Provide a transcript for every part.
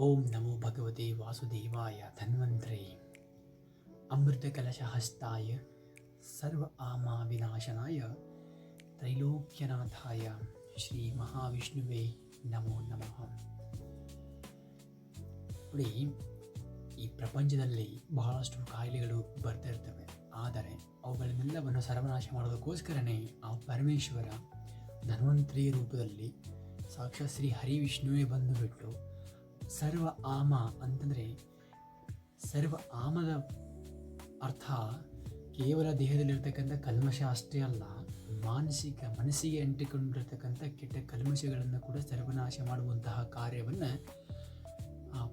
ಓಂ ನಮೋ ಭಗವತೆ ವಾಸುದೇವಾಯ ಧನ್ವಂತರೇ. ಅಮೃತಕಲಶಹಸ್ತಾಯ ಸರ್ವ ಆಮಾ ವಿನಾಶನಾಯ ತ್ರೈಲೋಕ್ಯನಾಥಾಯ ಶ್ರೀ ಮಹಾವಿಷ್ಣುವೇ ನಮೋ ನಮಃ. ನೋಡಿ, ಈ ಪ್ರಪಂಚದಲ್ಲಿ ಬಹಳಷ್ಟು ಕಾಯಿಲೆಗಳು ಬರ್ತಾ ಇರ್ತವೆ. ಆದರೆ ಅವುಗಳನ್ನೆಲ್ಲವನ್ನು ಸರ್ವನಾಶ ಮಾಡೋದಕ್ಕೋಸ್ಕರನೇ ಆ ಪರಮೇಶ್ವರ ಧನ್ವಂತ್ರಿ ರೂಪದಲ್ಲಿ ಸಾಕ್ಷಾತ್ ಶ್ರೀ ಹರಿವಿಷ್ಣುವೇ ಬಂದುಬಿಟ್ಟು ಸರ್ವ ಆಮ ಅಂತಂದರೆ ಸರ್ವ ಆಮದ ಅರ್ಥ ಕೇವಲ ದೇಹದಲ್ಲಿರ್ತಕ್ಕಂಥ ಕಲ್ಮಶ ಅಷ್ಟೇ ಅಲ್ಲ, ಮಾನಸಿಕ, ಮನಸ್ಸಿಗೆ ಅಂಟಿಕೊಂಡಿರ್ತಕ್ಕಂಥ ಕೆಟ್ಟ ಕಲ್ಮಶಗಳನ್ನು ಕೂಡ ಸರ್ವನಾಶ ಮಾಡುವಂತಹ ಕಾರ್ಯವನ್ನು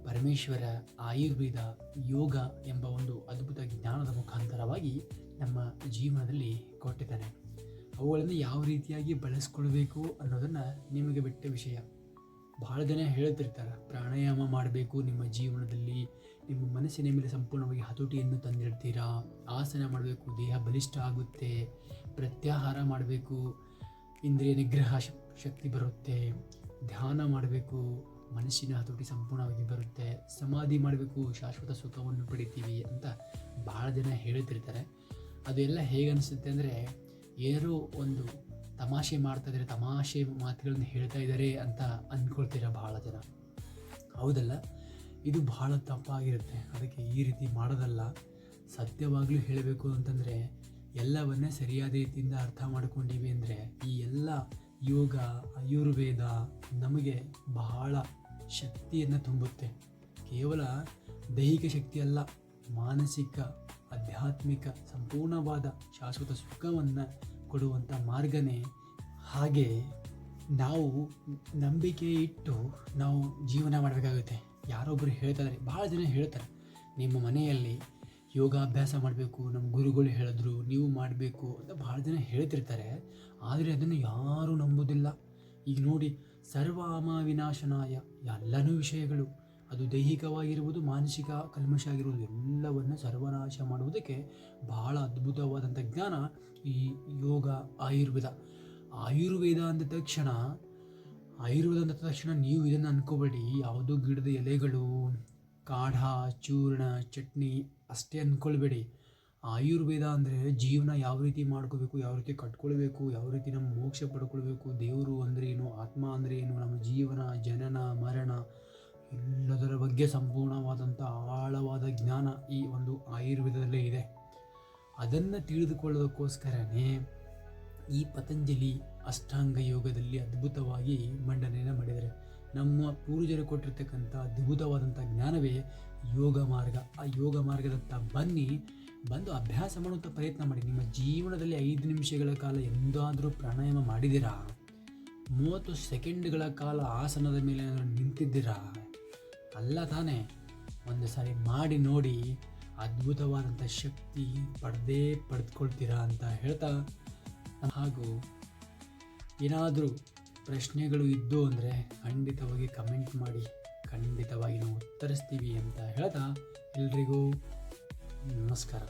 ಪರಮೇಶ್ವರ ಆಯುರ್ವೇದ ಯೋಗ ಎಂಬ ಒಂದು ಅದ್ಭುತ ಜ್ಞಾನದ ಮುಖಾಂತರವಾಗಿ ನಮ್ಮ ಜೀವನದಲ್ಲಿ ಕೊಟ್ಟಿದ್ದಾನೆ. ಅವುಗಳನ್ನು ಯಾವ ರೀತಿಯಾಗಿ ಬಳಸ್ಕೊಳ್ಬೇಕು ಅನ್ನೋದನ್ನು ನಿಮಗೆ ಬಿಟ್ಟ ವಿಷಯ. ಭಾಳ ಜನ ಹೇಳ್ತಿರ್ತಾರೆ, ಪ್ರಾಣಾಯಾಮ ಮಾಡಬೇಕು, ನಿಮ್ಮ ಜೀವನದಲ್ಲಿ ನಿಮ್ಮ ಮನಸ್ಸಿನ ಮೇಲೆ ಸಂಪೂರ್ಣವಾಗಿ ಹತೋಟಿಯನ್ನು ತಂದಿರ್ತೀರಾ ಆಸನ ಮಾಡಬೇಕು, ದೇಹ ಬಲಿಷ್ಠ ಆಗುತ್ತೆ, ಪ್ರತ್ಯಾಹಾರ ಮಾಡಬೇಕು, ಇಂದ್ರಿಯ ನಿಗ್ರಹ ಶಕ್ತಿ ಬರುತ್ತೆ, ಧ್ಯಾನ ಮಾಡಬೇಕು, ಮನಸ್ಸಿನ ಹತೋಟಿ ಸಂಪೂರ್ಣವಾಗಿ ಬರುತ್ತೆ, ಸಮಾಧಿ ಮಾಡಬೇಕು, ಶಾಶ್ವತ ಸುಖವನ್ನು ಪಡಿತೀವಿ ಅಂತ ಭಾಳ ಜನ ಹೇಳ್ತಿರ್ತಾರೆ. ಅದೆಲ್ಲ ಹೇಗೆ ಅನಿಸುತ್ತೆ ಅಂದರೆ, ಏನೋ ಒಂದು ತಮಾಷೆ ಮಾಡ್ತಾ ಇದ್ದಾರೆ, ತಮಾಷೆ ಮಾತುಗಳನ್ನು ಹೇಳ್ತಾ ಇದ್ದಾರೆ ಅಂತ ಅಂದ್ಕೊಳ್ತೀರಾ ಬಹಳ ಜನ? ಹೌದಲ್ಲ? ಇದು ಬಹಳ ತಪ್ಪಾಗಿರುತ್ತೆ. ಅದಕ್ಕೆ ಈ ರೀತಿ ಮಾಡೋದಲ್ಲ. ಸತ್ಯವಾಗಲೂ ಹೇಳಬೇಕು ಅಂತಂದರೆ, ಎಲ್ಲವನ್ನೇ ಸರಿಯಾದ ರೀತಿಯಿಂದ ಅರ್ಥ ಮಾಡ್ಕೊಂಡಿವಿ ಅಂದರೆ, ಈ ಎಲ್ಲ ಯೋಗ, ಆಯುರ್ವೇದ ನಮಗೆ ಬಹಳ ಶಕ್ತಿಯನ್ನು ತುಂಬುತ್ತೆ. ಕೇವಲ ದೈಹಿಕ ಶಕ್ತಿ ಅಲ್ಲ, ಮಾನಸಿಕ, ಆಧ್ಯಾತ್ಮಿಕ, ಸಂಪೂರ್ಣವಾದ ಶಾಶ್ವತ ಸುಖವನ್ನು ಕೊಡುವಂಥ ಮಾರ್ಗನೇ ಹಾಗೆ ನಾವು ನಂಬಿಕೆ ಇಟ್ಟು ನಾವು ಜೀವನ ಮಾಡಬೇಕಾಗುತ್ತೆ. ಯಾರೊಬ್ಬರು ಹೇಳ್ತಾರೆ ಭಾಳ ಜನ ಹೇಳ್ತಾರೆ, ನಿಮ್ಮ ಮನೆಯಲ್ಲಿ ಯೋಗಾಭ್ಯಾಸ ಮಾಡಬೇಕು, ನಮ್ಮ ಗುರುಗಳು ಹೇಳಿದ್ರು, ನೀವು ಮಾಡಬೇಕು ಅಂತ ಭಾಳ ಜನ ಹೇಳ್ತಿರ್ತಾರೆ. ಆದರೆ ಅದನ್ನು ಯಾರೂ ನಂಬೋದಿಲ್ಲ. ಈಗ ನೋಡಿ ಸರ್ವಾಮ ವಿನಾಶನಾಯ ಎಲ್ಲನೂ ವಿಷಯಗಳು. ಅದು ದೈಹಿಕವಾಗಿರ್ಬೋದು ಮಾನಸಿಕ ಕಲ್ಮಶ ಆಗಿರ್ಬೋದು ಎಲ್ಲವನ್ನು ಸರ್ವನಾಶ ಮಾಡುವುದಕ್ಕೆ ಬಹಳ ಅದ್ಭುತವಾದಂಥ ಜ್ಞಾನ ಈ ಯೋಗ ಆಯುರ್ವೇದ. ಆಯುರ್ವೇದ ಅಂದ ತಕ್ಷಣ, ಆಯುರ್ವೇದ ಅಂದ ತಕ್ಷಣ ನೀವು ಇದನ್ನು ಅನ್ಕೋಬೇಡಿ. ಯಾವುದೋ ಗಿಡದ ಎಲೆಗಳು, ಕಾಢ, ಚೂರ್ಣ, ಚಟ್ನಿ ಅಷ್ಟೇ ಅಂದ್ಕೊಳ್ಬೇಡಿ ಆಯುರ್ವೇದ ಅಂದರೆ ಜೀವನ ಯಾವ ರೀತಿ ಮಾಡ್ಕೋಬೇಕು, ಯಾವ ರೀತಿ ಕಟ್ಕೊಳ್ಬೇಕು, ಯಾವ ರೀತಿ ನಮ್ಮ ಮೋಕ್ಷ ಪಡ್ಕೊಳ್ಬೇಕು, ದೇವರು ಅಂದರೆ ಏನು, ಆತ್ಮ ಅಂದರೆ ಏನು, ನಮ್ಮ ಜೀವನ, ಜನನ, ಮರಣ ಎಲ್ಲದರ ಬಗ್ಗೆ ಸಂಪೂರ್ಣವಾದಂಥ ಆಳವಾದ ಜ್ಞಾನ ಈ ಒಂದು ಆಯುರ್ವೇದದಲ್ಲೇ ಇದೆ. ಅದನ್ನು ತಿಳಿದುಕೊಳ್ಳೋದಕ್ಕೋಸ್ಕರನೇ ಈ ಪತಂಜಲಿ ಅಷ್ಟಾಂಗ ಯೋಗದಲ್ಲಿ ಅದ್ಭುತವಾಗಿ ಮಂಡನೆಯನ್ನು ಮಾಡಿದ್ದಾರೆ. ನಮ್ಮ ಪೂರ್ವಜರು ಕೊಟ್ಟಿರ್ತಕ್ಕಂಥ ಅದ್ಭುತವಾದಂಥ ಜ್ಞಾನವೇ ಯೋಗ ಮಾರ್ಗ. ಆ ಯೋಗ ಮಾರ್ಗದತ್ತ ಬನ್ನಿ, ಬಂದು ಅಭ್ಯಾಸ ಮಾಡುವಂಥ ಪ್ರಯತ್ನ ಮಾಡಿ. ನಿಮ್ಮ ಜೀವನದಲ್ಲಿ ಐದು ನಿಮಿಷಗಳ ಕಾಲ ಎಂದಾದರೂ ಪ್ರಾಣಾಯಾಮ ಮಾಡಿದ್ದೀರಾ? ಮೂವತ್ತು ಸೆಕೆಂಡ್ಗಳ ಕಾಲ ಆಸನದ ಮೇಲೆ ನಿಂತಿದ್ದೀರಾ? ಅಲ್ಲ ತಾನೇ, ಒಂದು ಸಾರಿ ಮಾಡಿ ನೋಡಿ, ಅದ್ಭುತವಾದಂಥ ಶಕ್ತಿ ಪಡೆದೇ ಪಡೆದುಕೊಳ್ತೀರಾ ಅಂತ ಹೇಳ್ತಾ ಹಾಗೂ ಏನಾದರೂ ಪ್ರಶ್ನೆಗಳು ಇದ್ದು ಅಂದರೆ ಖಂಡಿತವಾಗಿ ಕಮೆಂಟ್ ಮಾಡಿ, ಖಂಡಿತವಾಗಿ ನಾವು ಉತ್ತರಿಸ್ತೀವಿ ಅಂತ ಹೇಳ್ತಾ, ಎಲ್ರಿಗೂ ನಮಸ್ಕಾರ.